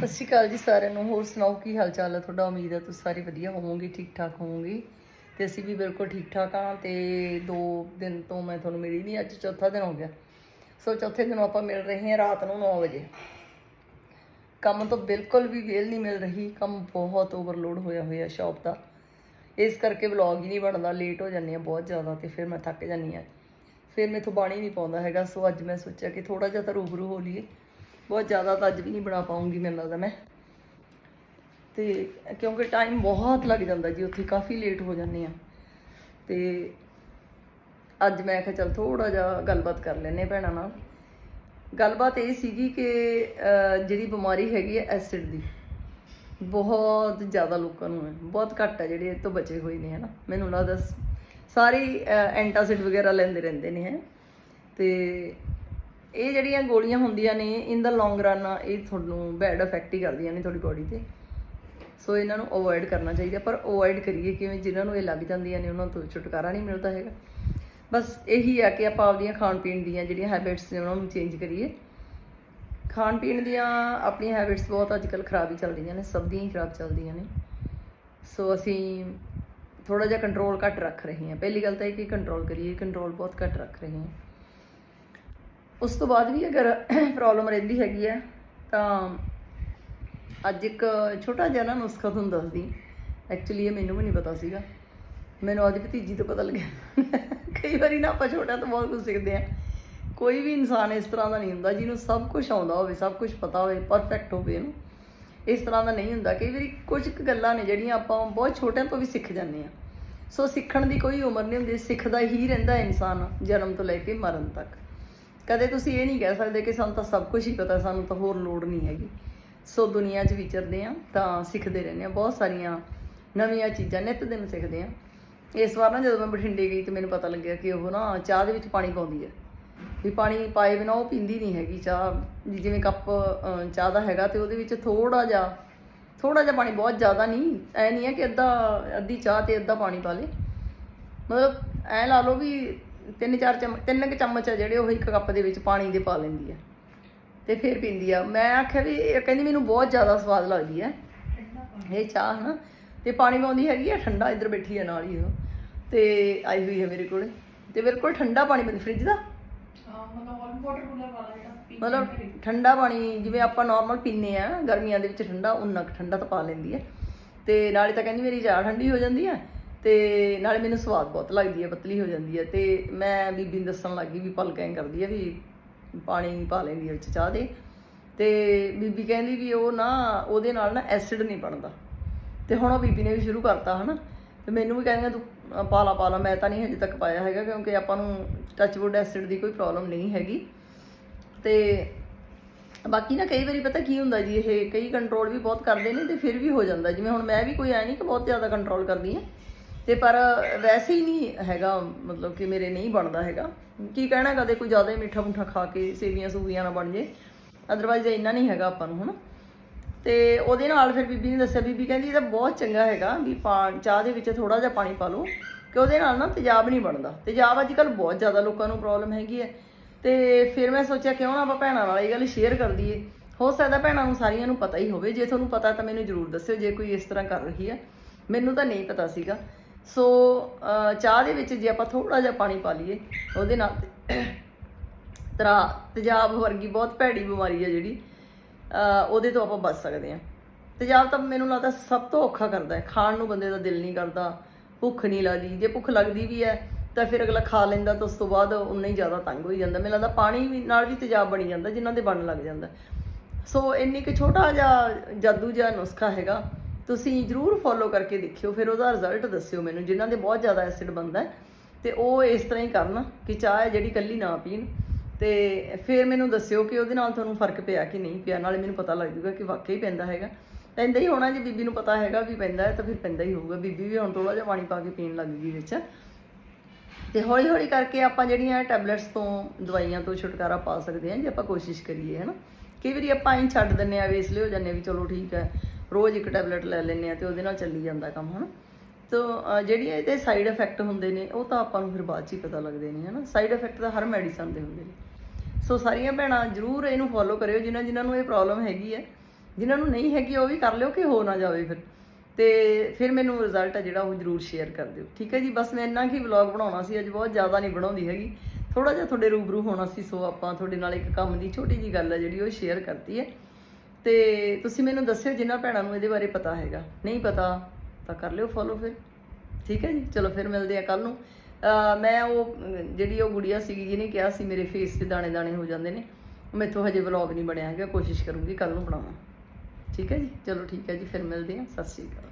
ਸਤਿ ਸ਼੍ਰੀ ਅਕਾਲ ਜੀ ਸਾਰਿਆਂ ਨੂੰ। ਹੋਰ ਸੁਣਾਓ, ਕੀ ਹਾਲ ਚਾਲ ਹੈ ਤੁਹਾਡਾ ਉਮੀਦ ਹੈ ਤੁਸੀਂ ਸਾਰੇ ਵਧੀਆ ਹੋਵੋਗੇ ਠੀਕ ਠਾਕ ਹੋਵੋਗੇ? ਤੇ ਅਸੀਂ ਵੀ ਬਿਲਕੁਲ ਠੀਕ ਠਾਕ ਹਾਂ ਤੇ ਦੋ ਦਿਨ ਤੋਂ ਮੈਂ ਤੁਹਾਨੂੰ ਮਿਲੀ ਨਹੀਂ ਅੱਜ ਚੌਥਾ ਦਿਨ ਹੋ ਗਿਆ। ਸੋ ਚੌਥੇ ਦਿਨ ਆਪਾਂ ਮਿਲ ਰਹੇ ਹਾਂ ਰਾਤ ਨੂੰ 9 ਵਜੇ। ਕੰਮ ਤੋਂ ਬਿਲਕੁਲ ਵੀ ਵੇਲ ਨਹੀਂ ਮਿਲ ਰਹੀ, ਕੰਮ ਬਹੁਤ ਓਵਰਲੋਡ ਹੋਇਆ ਹੋਇਆ ਸ਼ਾਪ ਦਾ। ਇਸ ਕਰਕੇ ਵਲੌਗ ਹੀ ਨਹੀਂ ਬਣਦਾ ਲੇਟ ਹੋ ਜਾਂਦੇ ਆ ਬਹੁਤ ਜ਼ਿਆਦਾ ਤੇ ਫਿਰ ਮੈਂ ਥੱਕ ਜਾਂਦੀ ਆ। ਫਿਰ ਮੈਥੋਂ ਬਾਣੀ ਨਹੀਂ ਪਾਉਂਦਾ ਹੈਗਾ, ਸੋ ਅੱਜ ਮੈਂ ਸੋਚਿਆ ਕਿ ਥੋੜਾ ਜਿਹਾ ਤਾਂ ਰੂਬਰੂ ਹੋ ਲਈਏ। ਬਹੁਤ ਜ਼ਿਆਦਾ ਤਾਂ ਅੱਜ ਵੀ ਨਹੀਂ ਬਣਾ ਪਾਉਂਗੀ ਮੈਨੂੰ ਲੱਗਦਾ ਮੈਂ। ਤੇ ਕਿਉਂਕਿ ਟਾਈਮ ਬਹੁਤ ਲੱਗ ਜਾਂਦਾ ਜੀ, ਉੱਥੇ ਕਾਫੀ ਲੇਟ ਹੋ ਜਾਂਦੇ ਆ। ਤੇ ਅੱਜ ਮੈਂ ਕਿਹਾ ਚਲ ਥੋੜਾ ਜਿਹਾ ਗੱਲਬਾਤ ਕਰ ਲੈਨੇ ਭੈਣਾਂ ਨਾਲ। ਗੱਲਬਾਤ ਇਹ ਸੀਗੀ ਕਿ ਜਿਹੜੀ ਬਿਮਾਰੀ ਹੈਗੀ ਹੈ ਐਸਿਡ ਦੀ, ਬਹੁਤ ਜ਼ਿਆਦਾ ਲੋਕਾਂ ਨੂੰ ਹੈ, ਬਹੁਤ ਘੱਟ ਹੈ ਜਿਹੜੇ ਇਹ ਤੋਂ ਬਚੇ ਹੋਏ ਨੇ, ਹਨਾ। ਮੈਨੂੰ ਲੱਗਦਾ ਸਾਰੇ ਐਂਟਾਸਿਡ ਵਗੈਰਾ ਲੈਂਦੇ ਰਹਿੰਦੇ ਨੇ, ਹੈ। ਤੇ ਇਹ ਜਿਹੜੀਆਂ ਗੋਲੀਆਂ ਹੁੰਦੀਆਂ ਨੇ ਇਨ ਦਾ ਲੌਂਗ ਰਨ ਇਹ ਤੁਹਾਨੂੰ ਬੈਡ ਇਫੈਕਟ ਹੀ ਕਰਦੀਆਂ ਨੇ ਤੁਹਾਡੀ ਬੋਡੀ ਤੇ। ਸੋ ਇਹਨਾਂ ਨੂੰ ਅਵੋਇਡ ਕਰਨਾ ਚਾਹੀਦਾ, ਪਰ ਅਵੋਇਡ ਕਰੀਏ ਕਿਵੇਂ? ਜਿਨ੍ਹਾਂ ਨੂੰ ਇਹ ਲੱਗ ਜਾਂਦੀਆਂ ਨੇ, ਉਹਨਾਂ ਤੋਂ ਛੁਟਕਾਰਾ ਨਹੀਂ ਮਿਲਦਾ ਹੈਗਾ। ਬਸ ਇਹੀ ਆ ਕਿ ਆਪਾਂ ਆਪਣੀਆਂ ਖਾਣ ਪੀਣ ਦੀਆਂ ਜਿਹੜੀਆਂ ਹੈਬਿਟਸ ਨੇ, ਉਹਨਾਂ ਨੂੰ ਚੇਂਜ ਕਰੀਏ। ਖਾਣ ਪੀਣ ਦੀਆਂ ਆਪਣੀਆਂ ਹੈਬਿਟਸ ਬਹੁਤ ਅੱਜਕੱਲ ਖਰਾਬ ਹੀ ਚੱਲਦੀਆਂ ਨੇ, ਸਭ ਦੀਆਂ ਹੀ ਖਰਾਬ ਚੱਲਦੀਆਂ ਨੇ। ਸੋ ਅਸੀਂ ਥੋੜਾ ਜਿਹਾ ਕੰਟਰੋਲ ਘੱਟ ਰੱਖ ਰਹੇ ਹਾਂ। ਪਹਿਲੀ ਗੱਲ ਤਾਂ ਇਹ ਕਿ ਕੰਟਰੋਲ ਕਰੀਏ ਕੰਟਰੋਲ ਬਹੁਤ ਘੱਟ ਰੱਖ ਰਹੇ ਹਾਂ। ਉਸ ਤੋਂ ਬਾਅਦ ਵੀ ਅਗਰ ਪ੍ਰੋਬਲਮ ਰਹਿੰਦੀ ਹੈਗੀ ਆ ਤਾਂ ਅੱਜ ਇੱਕ ਛੋਟਾ ਜਿਹਾ ਨਾ ਨੁਸਖਾ ਤੁਹਾਨੂੰ ਦੱਸਦੀ। ਐਕਚੁਅਲੀ ਇਹ ਮੈਨੂੰ ਵੀ ਨਹੀਂ ਪਤਾ ਸੀਗਾ। ਮੈਨੂੰ ਅੱਜ ਭਤੀਜੀ ਤੋਂ ਪਤਾ ਲੱਗਿਆ। ਕਈ ਵਾਰੀ ਨਾ ਆਪਾਂ ਛੋਟਿਆਂ ਤੋਂ ਬਹੁਤ ਕੁਝ ਸਿੱਖਦੇ ਆ ਕੋਈ ਵੀ ਇਨਸਾਨ ਇਸ ਤਰ੍ਹਾਂ ਦਾ ਨਹੀਂ ਹੁੰਦਾ, ਜਿਹਨੂੰ ਸਭ ਕੁਝ ਆਉਂਦਾ ਹੋਵੇ, ਸਭ ਕੁਝ ਪਤਾ ਹੋਵੇ ਪਰਫੈਕਟ ਹੋਵੇ ਇਹਨੂੰ। ਇਸ ਤਰ੍ਹਾਂ ਦਾ ਨਹੀਂ ਹੁੰਦਾ। ਕਈ ਵਾਰੀ ਕੁਝ ਕੁ ਗੱਲਾਂ ਨੇ ਜਿਹੜੀਆਂ ਆਪਾਂ ਬਹੁਤ ਛੋਟਿਆਂ ਤੋਂ ਵੀ ਸਿੱਖ ਜਾਂਦੇ ਆ ਸੋ ਸਿੱਖਣ ਦੀ ਕੋਈ ਉਮਰ ਨਹੀਂ ਹੁੰਦੀ, ਸਿੱਖਦਾ ਹੀ ਰਹਿੰਦਾ ਇਨਸਾਨ ਜਨਮ ਤੋਂ ਲੈ ਕੇ ਮਰਨ ਤੱਕ। ਕਦੇ ਤੁਸੀਂ ਇਹ ਨਹੀਂ ਕਹਿ ਸਕਦੇ ਕਿ ਸਾਨੂੰ ਤਾਂ ਸਭ ਕੁਝ ਹੀ ਪਤਾ, ਸਾਨੂੰ ਤਾਂ ਹੋਰ ਲੋੜ ਨਹੀਂ ਹੈਗੀ। ਸੋ ਦੁਨੀਆ 'ਚ ਵਿਚਰਦੇ ਆ ਤਾਂ ਸਿੱਖਦੇ ਰਹਿੰਦੇ ਆ ਬਹੁਤ ਸਾਰੀਆਂ ਨਵੀਆਂ ਚੀਜ਼ਾਂ ਨਿਤ ਦਿਨ ਸਿੱਖਦੇ ਆ ਇਸ ਵਾਰ ਨਾ ਜਦੋਂ ਮੈਂ ਬਠਿੰਡੇ ਗਈ ਤੇ ਮੈਨੂੰ ਪਤਾ ਲੱਗਿਆ ਕਿ ਉਹ ਨਾ ਚਾਹ ਦੇ ਵਿੱਚ ਪਾਣੀ ਪਾਉਂਦੀ ਹੈ। ਵੀ ਪਾਣੀ ਪਾਏ ਬਿਨਾਂ ਉਹ ਪੀਂਦੀ ਨਹੀਂ ਹੈਗੀ ਚਾਹ। ਵੀ ਜਿਵੇਂ ਕੱਪ ਚਾਹ ਦਾ ਹੈਗਾ ਤੇ ਉਹਦੇ ਵਿੱਚ ਥੋੜਾ ਜਿਹਾ ਥੋੜਾ ਜਿਹਾ ਪਾਣੀ ਬਹੁਤ ਜ਼ਿਆਦਾ ਨਹੀਂ। ਐ ਨਹੀਂ ਹੈ ਕਿ ਅੱਧਾ, ਅੱਧੀ ਚਾਹ ਤੇ ਅੱਧਾ ਪਾਣੀ ਪਾ ਲੇ ਮਤਲਬ ਐ ਲਾ ਲਓ ਵੀ ਤਿੰਨ ਚਾਰ ਚਮਚ ਤਿੰਨ ਕੁ ਚਮਚ ਆ ਜਿਹੜੇ ਉਹ ਇੱਕ ਕੱਪ ਦੇ ਵਿੱਚ ਪਾਣੀ ਦੇ ਪਾ ਲੈਂਦੀ ਆ। ਤੇ ਫਿਰ ਪੀਂਦੀ ਆ। ਮੈਂ ਆਖਿਆ ਵੀ ਇਹ ਕਹਿੰਦੀ ਮੈਨੂੰ ਬਹੁਤ ਜ਼ਿਆਦਾ ਸਵਾਦ ਲੱਗਦੀ ਹੈ ਇਹ ਚਾਹ ਹਨਾ। ਤੇ ਪਾਣੀ ਪਾਉਂਦੀ ਹੈਗੀ ਆ ਠੰਡਾ ਇੱਧਰ ਬੈਠੀ ਆ ਨਾਲ ਹੀ ਉਹ। ਤੇ ਆਈ ਹੋਈ ਹੈ ਮੇਰੇ ਕੋਲੇ। ਤੇ ਮੇਰੇ ਕੋਲ ਠੰਡਾ ਪਾਣੀ ਬੰਦ ਫ੍ਰਿਜ ਦਾ? ਮਤਲਬ ਠੰਡਾ ਪਾਣੀ ਜਿਵੇਂ ਆਪਾਂ ਨਾਰਮਲ ਪੀਨੇ ਆ ਗਰਮੀਆਂ ਦੇ ਵਿੱਚ ਠੰਡਾ ਉਨਾ ਕੁ ਠੰਡਾ ਤਾਂ ਪਾ ਲੈਂਦੀ ਹੈ ਤੇ ਨਾਲੇ ਤਾਂ ਕਹਿੰਦੀ ਮੇਰੀ ਚਾਹ ਠੰਡੀ ਹੋ ਜਾਂਦੀ ਹੈ ਤੇ ਨਾਲੇ ਮੈਨੂੰ ਸਵਾਦ ਬਹੁਤ ਲੱਗਦੀ ਹੈ, ਪਤਲੀ ਹੋ ਜਾਂਦੀ ਹੈ ਤੇ ਮੈਂ ਬੀਬੀ ਨੂੰ ਦੱਸਣ ਲੱਗੀ ਵੀ ਪਲਕ ਐਂ ਕਰਦੀ ਹੈ ਵੀ ਪਾਣੀ ਪਾ ਲੈਂਦੀ ਹੈ ਵਿੱਚ ਚਾਹ ਦੇ। ਤੇ ਬੀਬੀ ਕਹਿੰਦੀ ਵੀ ਉਹ ਨਾ, ਉਹਦੇ ਨਾਲ ਨਾ ਐਸਿਡ ਨਹੀਂ ਬਣਦਾ। ਤੇ ਹੁਣ ਉਹ ਬੀਬੀ ਨੇ ਵੀ ਸ਼ੁਰੂ ਕਰਤਾ ਹਨਾ। ਤੇ ਮੈਨੂੰ ਵੀ ਕਹਿੰਦੀਆਂ, ਤੂੰ ਪਾਲਾ ਪਾਲਾ, ਮੈਂ ਤਾਂ ਨਹੀਂ ਹਜੇ ਤੱਕ ਪਾਇਆ ਹੈਗਾ ਕਿਉਂਕਿ ਆਪਾਂ ਨੂੰ ਟੱਚਵੁੱਡ ਐਸਿਡ ਦੀ ਕੋਈ ਪ੍ਰੋਬਲਮ ਨਹੀਂ ਹੈਗੀ। ਤੇ ਬਾਕੀ ਨਾ ਕਈ ਵਾਰੀ ਪਤਾ ਕੀ ਹੁੰਦਾ ਜੀ, ਇਹ ਕਈ ਕੰਟਰੋਲ ਵੀ ਬਹੁਤ ਕਰਦੇ ਨੇ ਤੇ ਫਿਰ ਵੀ ਹੋ ਜਾਂਦਾ। ਜਿਵੇਂ ਹੁਣ ਮੈਂ ਵੀ ਕੋਈ ਐ ਨਹੀਂ ਕਿ ਬਹੁਤ ਜ਼ਿਆਦਾ ਕੰਟਰੋਲ ਕਰਦੀ ਹਾਂ। ਤੇ ਪਰ ਵੈਸੇ ਹੀ ਨਹੀਂ ਹੈਗਾ, ਮਤਲਬ ਕਿ ਮੇਰੇ ਨਹੀਂ ਬਣਦਾ ਹੈਗਾ। ਕੀ ਕਹਿਣਾ ਕਦੇ ਕੋਈ ਜ਼ਿਆਦਾ ਹੀ ਮਿੱਠਾ ਮੁੱਠਾ ਖਾ ਕੇ ਸੇਵੀਆਂ ਸੂਵੀਆਂ ਨਾ ਬਣ ਜੇ। ਅਦਰਵਾਈਜ਼ ਇੰਨਾ ਨਹੀਂ ਹੈਗਾ ਆਪਾਂ ਨੂੰ, ਹਨਾ? ਤੇ ਉਹਦੇ ਨਾਲ ਫਿਰ ਬੀਬੀ ਨੇ ਦੱਸਿਆ, ਬੀਬੀ ਕਹਿੰਦੀ ਇਹ ਤਾਂ ਬਹੁਤ ਚੰਗਾ ਹੈਗਾ ਵੀ ਪਾ ਚਾਹ ਦੇ ਵਿੱਚ ਥੋੜਾ ਜਿਹਾ ਪਾਣੀ ਪਾ ਲਓ, ਕਿ ਉਹਦੇ ਨਾਲ ਨਾ ਤੇਜ਼ਾਬ ਨਹੀਂ ਬਣਦਾ। ਤੇਜ਼ਾਬ ਅੱਜ ਕੱਲ ਬਹੁਤ ਜ਼ਿਆਦਾ ਲੋਕਾਂ ਨੂੰ ਪ੍ਰੋਬਲਮ ਹੈਗੀ ਹੈ। ਤੇ ਫਿਰ ਮੈਂ ਸੋਚਿਆ, ਕਿਉਂ ਨਾ ਆਪਾਂ ਭੈਣਾਂ ਨਾਲ ਇਹ ਗੱਲ ਸ਼ੇਅਰ ਕਰ ਦਈਏ ਹੋ ਸਕਦਾ ਭੈਣਾਂ ਨੂੰ ਸਾਰੀਆਂ ਨੂੰ ਪਤਾ ਹੀ ਹੋਵੇ। ਜੇ ਤੁਹਾਨੂੰ ਪਤਾ ਤਾਂ ਮੈਨੂੰ ਜ਼ਰੂਰ ਦੱਸਿਓ, ਜੇ ਕੋਈ ਇਸ ਤਰ੍ਹਾਂ ਕਰ ਰਹੀ ਹੈ। ਮੈਨੂੰ ਤਾਂ ਨਹੀਂ ਪਤਾ ਸੀਗਾ। ਸੋ ਚਾਹ ਦੇ ਵਿੱਚ ਜੇ ਆਪਾਂ ਥੋੜਾ ਜਿਹਾ ਪਾਣੀ ਪਾ ਲਈਏ ਉਹਦੇ ਨਾਲ ਤਰਾ ਤੇਜ਼ਾਬ ਵਰਗੀ ਬਹੁਤ ਭੈੜੀ ਬਿਮਾਰੀ ਹੈ ਜਿਹੜੀ ਉਹਦੇ ਤੋਂ ਆਪਾਂ ਬਚ ਸਕਦੇ ਹਾਂ। ਤੇਜ਼ਾਬ ਤਾਂ ਮੈਨੂੰ ਲੱਗਦਾ ਸਭ ਤੋਂ ਔਖਾ ਕਰਦਾ ਹੈ। ਖਾਣ ਨੂੰ ਬੰਦੇ ਦਾ ਦਿਲ ਨਹੀਂ ਕਰਦਾ, ਭੁੱਖ ਨਹੀਂ ਲੱਗਦੀ। ਜੇ ਭੁੱਖ ਲੱਗਦੀ ਵੀ ਹੈ, ਤਾਂ ਫਿਰ ਅਗਲਾ ਖਾ ਲੈਂਦਾ ਤਾਂ ਉਸ ਤੋਂ ਬਾਅਦ ਉਨਾ ਹੀ ਜ਼ਿਆਦਾ ਤੰਗ ਹੋਈ ਜਾਂਦਾ। ਮੈਨੂੰ ਲੱਗਦਾ ਪਾਣੀ ਵੀ ਨਾਲ ਵੀ ਤੇਜ਼ਾਬ ਬਣੀ ਜਾਂਦਾ, ਜਿਨ੍ਹਾਂ ਦੇ ਬਣਨ ਲੱਗ ਜਾਂਦਾ। ਸੋ, ਇੰਨੀ ਕਿ ਛੋਟਾ ਜਿਹਾ ਜਾਦੂ ਜਿਹਾ ਨੁਸਖਾ ਹੈਗਾ। ਤੁਸੀਂ ਜਰੂਰ ਫੋਲੋ ਕਰਕੇ ਦੇਖਿਓ ਫਿਰ ਉਹਦਾ ਰਿਜ਼ਲਟ ਦੱਸਿਓ ਮੈਨੂੰ ਜਿਨ੍ਹਾਂ ਦੇ ਬਹੁਤ ਜ਼ਿਆਦਾ ਐਸਿਡ ਬਣਦਾ ਹੈ, ਤੇ ਉਹ ਇਸ ਤਰ੍ਹਾਂ ਹੀ ਕਰਨ ਕਿ ਚਾਹ ਹੈ ਜਿਹੜੀ ਕੱਲੀ ਨਾ ਪੀਣ। ਤੇ ਫਿਰ ਮੈਨੂੰ ਦੱਸਿਓ ਕਿ ਉਹਦੇ ਨਾਲ ਤੁਹਾਨੂੰ ਫ਼ਰਕ ਪਿਆ ਕਿ ਨਹੀਂ ਪਿਆ ਨਾਲੇ ਮੈਨੂੰ ਪਤਾ ਲੱਗ ਜੂਗਾ ਕਿ ਵਾਕਈ ਪੈਂਦਾ ਹੈਗਾ। ਪੈਂਦਾ ਹੀ ਹੋਣਾ ਜੇ ਬੀਬੀ ਨੂੰ ਪਤਾ ਹੈਗਾ ਵੀ ਪੈਂਦਾ ਹੈ ਤਾਂ ਫਿਰ ਪੈਂਦਾ ਹੀ ਹੋਊਗਾ। ਬੀਬੀ ਵੀ ਹੁਣ ਥੋੜਾ ਜਿਹਾ ਪਾਣੀ ਪਾ ਕੇ ਪੀਣ ਲੱਗ ਗਈ ਵਿੱਚ। ਤੇ ਹੌਲੀ ਹੌਲੀ ਕਰਕੇ ਆਪਾਂ ਜਿਹੜੀਆਂ ਟੈਬਲੇਟਸ ਤੋਂ ਦਵਾਈਆਂ ਤੋਂ ਛੁਟਕਾਰਾ ਪਾ ਸਕਦੇ ਹਾਂ ਜੇ ਆਪਾਂ ਕੋਸ਼ਿਸ਼ ਕਰੀਏ ਹਨਾ। ਕਈ ਵਾਰੀ ਆਪਾਂ ਐਂ ਛੱਡ ਦਿੰਨੇ ਆ ਵੇਸਲੇ ਹੋ ਜਾਂਦੇ ਵੀ ਚਲੋ ਠੀਕ ਹੈ। ਰੋਜ਼ ਇੱਕ ਟੈਬਲੇਟ ਲੈ ਲੈਂਦੇ ਆ ਤੇ ਉਹਦੇ ਨਾਲ ਚੱਲੀ ਜਾਂਦਾ ਕੰਮ ਹਨਾ? ਤੋ ਅਹ, ਜਿਹੜੀਆਂ ਇਹਦੇ ਸਾਈਡ ਇਫੈਕਟ ਹੁੰਦੇ ਨੇ ਉਹ ਤਾਂ ਆਪਾਂ ਨੂੰ ਫਿਰ ਬਾਅਦ ਚ ਹੀ ਪਤਾ ਲੱਗਦੇ ਨੇ ਹਨਾ? ਸਾਈਡ ਇਫੈਕਟ ਤਾਂ ਹਰ ਮੈਡੀਸਨ ਦੇ ਹੁੰਦੇ ਨੇ। ਸੋ ਸਾਰੀਆਂ ਭੈਣਾਂ ਜਰੂਰ ਇਹਨੂੰ ਫੋਲੋ ਕਰਿਓ ਜਿਨ੍ਹਾਂ ਜਿਨ੍ਹਾਂ ਨੂੰ ਇਹ ਪ੍ਰੋਬਲਮ ਹੈਗੀ ਹੈ। ਜਿਨ੍ਹਾਂ ਨੂੰ ਨਹੀਂ ਹੈਗੀ ਉਹ ਵੀ ਕਰ ਲਿਓ ਕਿ ਹੋ ਨਾ ਜਾਵੇ ਫਿਰ। ਤੇ ਫਿਰ ਮੈਨੂੰ ਰਿਜ਼ਲਟ ਹੈ ਜਿਹੜਾ ਉਹ ਜਰੂਰ ਸ਼ੇਅਰ ਕਰ ਦਿਓ। ਠੀਕ ਹੈ ਜੀ? ਬਸ ਮੈਂ ਇੰਨਾ ਕੀ ਵਲੌਗ ਬਣਾਉਣਾ ਸੀ ਅੱਜ ਬਹੁਤ ਜ਼ਿਆਦਾ ਨਹੀਂ ਬਣਾਉਂਦੀ ਹੈਗੀ। ਥੋੜਾ ਜਿਹਾ ਤੁਹਾਡੇ ਰੂਬਰੂ ਹੋਣਾ ਸੀ ਸੋ ਆਪਾਂ ਤੁਹਾਡੇ ਨਾਲ ਇੱਕ ਕੰਮ ਦੀ ਛੋਟੀ ਜੀ ਗੱਲ ਹੈ ਜਿਹੜੀ ਉਹ ਸ਼ੇਅਰ ਕਰਤੀ ਹੈ। ਤੇ ਤੁਸੀਂ ਮੈਨੂੰ ਦੱਸਿਓ ਜਿਨ੍ਹਾਂ ਭੈਣਾਂ ਨੂੰ ਇਹਦੇ ਬਾਰੇ ਪਤਾ ਹੈਗਾ। ਨਹੀਂ ਪਤਾ, ਤਾਂ ਕਰ ਲਿਓ ਫੋਲੋ ਫਿਰ। ਠੀਕ ਹੈ ਜੀ? ਚਲੋ ਫਿਰ ਮਿਲਦੇ ਆ ਕੱਲ ਨੂੰ। ਮੈਂ ਉਹ, ਜਿਹੜੀ ਉਹ ਗੁੜੀਆ ਸੀਗੀ, ਜਿਹਨੇ ਕਿਹਾ ਸੀ ਮੇਰੇ ਫੇਸ ਤੇ ਦਾਣੇ ਦਾਣੇ ਹੋ ਜਾਂਦੇ ਨੇ ਮੈਥੋਂ ਹਜੇ ਵਲੌਗ ਨਹੀਂ ਬਣਿਆ ਹੈਗਾ। ਕੋਸ਼ਿਸ਼ ਕਰੂੰਗੀ ਕੱਲ ਨੂੰ ਬਣਾਵਾਂ। ਠੀਕ ਹੈ ਜੀ? ਚਲੋ ਠੀਕ ਹੈ ਜੀ, ਫਿਰ ਮਿਲਦੇ ਆ ਸਤਿ ਸ਼੍ਰੀ ਅਕਾਲ।